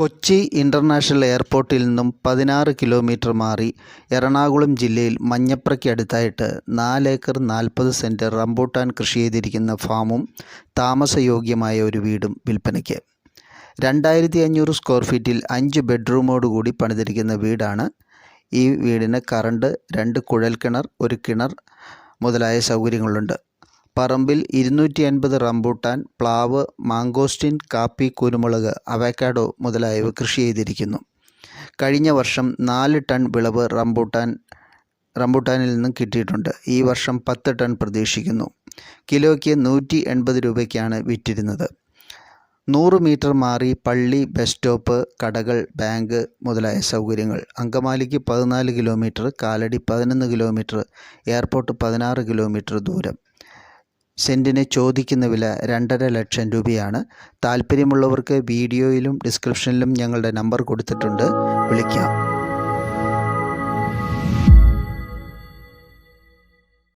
Kochi international എയർപോർട്ടിൽ നിന്നും പതിനാറ് കിലോമീറ്റർ മാറി എറണാകുളം ജില്ലയിൽ മഞ്ഞപ്രയ്ക്കടുത്തായിട്ട് നാലേക്കർ നാൽപ്പത് സെന്റ് റംബൂട്ടാൻ കൃഷി ചെയ്തിരിക്കുന്ന ഫാമും താമസയോഗ്യമായ ഒരു വീടും വിൽപ്പനയ്ക്ക്. രണ്ടായിരത്തി അഞ്ഞൂറ് സ്ക്വയർ ഫീറ്റിൽ അഞ്ച് ബെഡ്റൂമോടുകൂടി പണിതിരിക്കുന്ന വീടാണ്. ഈ വീടിന് കറണ്ട് രണ്ട് കുഴൽ കിണർ ഒരു കിണർ മുതലായ സൗകര്യങ്ങളുണ്ട്. പറമ്പിൽ ഇരുന്നൂറ്റി അൻപത് റംബൂട്ടാൻ പ്ലാവ് മാങ്കോസ്റ്റിൻ കാപ്പി കുരുമുളക് അവക്കാഡോ മുതലായവ കൃഷി ചെയ്തിരിക്കുന്നു. കഴിഞ്ഞ വർഷം നാല് ടൺ വിളവ് റംബൂട്ടാൻ റംബൂട്ടാനിൽ നിന്നും കിട്ടിയിട്ടുണ്ട്. ഈ വർഷം പത്ത് ടൺ പ്രതീക്ഷിക്കുന്നു. കിലോയ്ക്ക് നൂറ്റി എൺപത് രൂപയ്ക്കാണ് വിറ്റിരുന്നത്. നൂറ് മീറ്റർ മാറി പള്ളി ബസ് സ്റ്റോപ്പ് കടകൾ ബാങ്ക് മുതലായ സൗകര്യങ്ങൾ. അങ്കമാലിക്ക് പതിനാല് കിലോമീറ്റർ കാലടി പതിനൊന്ന് കിലോമീറ്റർ എയർപോർട്ട് പതിനാറ് കിലോമീറ്റർ ദൂരം. സെന്റിന് ചോദിക്കുന്ന വില രണ്ടര ലക്ഷം രൂപയാണ്. താല്പര്യമുള്ളവർക്ക് വീഡിയോയിലും ഡിസ്ക്രിപ്ഷനിലും ഞങ്ങളുടെ നമ്പർ കൊടുത്തിട്ടുണ്ട്. വിളിക്കാം.